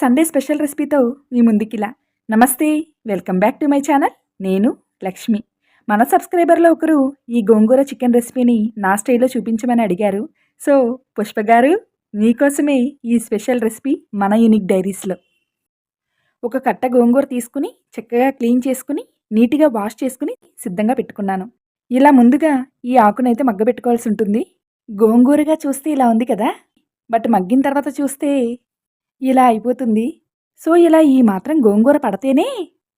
Sunday special రెసిపీతో మీ ముందుకిలా. నమస్తే welcome back to my channel. నేను లక్ష్మి. మన సబ్స్క్రైబర్లో ఒకరు ఈ గోంగూర చికెన్ రెసిపీని నా స్టైల్లో చూపించమని అడిగారు. సో పుష్ప గారు మీకోసమే ఈ స్పెషల్ రెసిపీ మన యూనిక్ డైరీస్లో. ఒక కట్ట గోంగూర తీసుకుని చక్కగా క్లీన్ చేసుకుని నీట్గా వాష్ చేసుకుని సిద్ధంగా పెట్టుకున్నాను. ఇలా ముందుగా ఈ ఆకునైతే మగ్గబెట్టుకోవాల్సి ఉంటుంది. గోంగూరగా చూస్తే ఇలా ఉంది కదా? బట్ మగ్గిన తర్వాత చూస్తే ఇలా అయిపోతుంది. సో ఇలా ఈ మాత్రం గోంగూర పడితేనే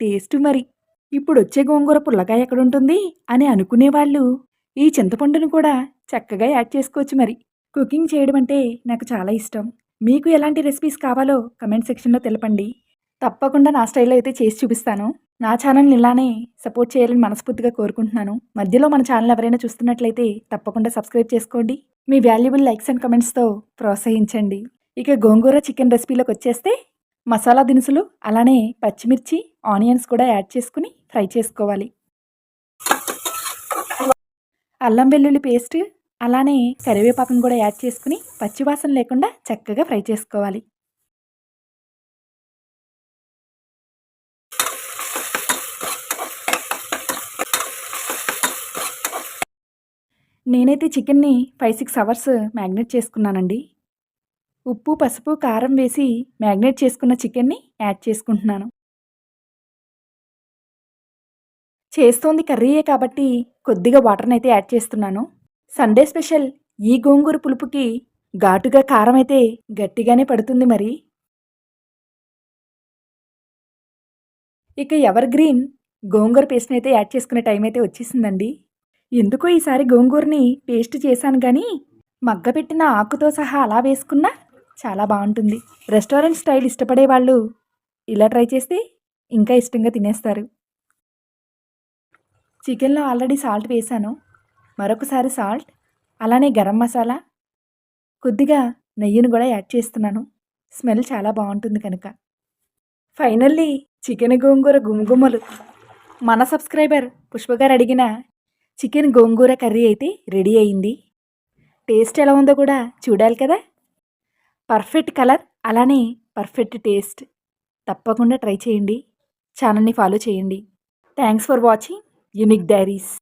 టేస్ట్ మరి. ఇప్పుడు వచ్చే గోంగూర పుల్లగా ఎక్కడుంటుంది అని అనుకునేవాళ్ళు. ఈ చింతపండును కూడా చక్కగా యాడ్ చేసుకోవచ్చు మరి. కుకింగ్ చేయడం అంటే నాకు చాలా ఇష్టం. మీకు ఎలాంటి రెసిపీస్ కావాలో కమెంట్ సెక్షన్లో తెలపండి. తప్పకుండా నా స్టైల్లో అయితే చేసి చూపిస్తాను. నా ఛానల్ని ఇలానే సపోర్ట్ చేయాలని మనస్ఫూర్తిగా కోరుకుంటున్నాను. మధ్యలో మన ఛానల్ ఎవరైనా చూస్తున్నట్లయితే తప్పకుండా సబ్స్క్రైబ్ చేసుకోండి. మీ వాల్యుబుల్ లైక్స్ అండ్ కమెంట్స్తో ప్రోత్సహించండి. ఇక గోంగూర చికెన్ రెసిపీలోకి వచ్చేస్తే మసాలా దినుసులు అలానే పచ్చిమిర్చి ఆనియన్స్ కూడా యాడ్ చేసుకుని ఫ్రై చేసుకోవాలి. అల్లం వెల్లుల్లి పేస్ట్ అలానే కరివేపాకును కూడా యాడ్ చేసుకుని పచ్చివాసన లేకుండా చక్కగా ఫ్రై చేసుకోవాలి. నేనైతే చికెన్ని ఫైవ్ సిక్స్ అవర్స్ మ్యాగ్నేట్ చేసుకున్నానండి. ఉప్పు పసుపు కారం వేసి మ్యాగ్నేట్ చేసుకున్న చికెన్ని యాడ్ చేసుకుంటున్నాను. చేస్తోంది కర్రీయే కాబట్టి కొద్దిగా వాటర్ని అయితే యాడ్ చేస్తున్నాను. సండే స్పెషల్ ఈ గోంగూర పులుపుకి ఘాటుగా కారం అయితే గట్టిగానే పడుతుంది మరి. ఇక ఎవర్ గ్రీన్ గోంగూర పేస్ట్ని అయితే యాడ్ చేసుకునే టైం అయితే వచ్చేసిందండి. ఎందుకో ఈసారి గోంగూరని పేస్ట్ చేశాను కానీ మగ్గపెట్టిన ఆకుతో సహా అలా వేసుకున్నా చాలా బాగుంటుంది. రెస్టారెంట్ స్టైల్ ఇష్టపడే వాళ్ళు ఇలా ట్రై చేస్తే ఇంకా ఇష్టంగా తినేస్తారు. చికెన్లో ఆల్రెడీ సాల్ట్ వేశాను మరొకసారి సాల్ట్ అలానే గరం మసాలా కొద్దిగా నెయ్యిని కూడా యాడ్ చేస్తున్నాను. స్మెల్ చాలా బాగుంటుంది కనుక. ఫైనల్లీ చికెన్ గోంగూర గుమ్గుమ్మలు మన సబ్స్క్రైబర్ పుష్పగారు అడిగిన చికెన్ గోంగూర కర్రీ అయితే రెడీ అయింది. టేస్ట్ ఎలా ఉందో కూడా చూడాలి కదా? పర్ఫెక్ట్ కలర్ అలానే పర్ఫెక్ట్ టేస్ట్. తప్పకుండా ట్రై చేయండి. ఛానల్ని ఫాలో చేయండి. Thanks for watching. Unique diaries.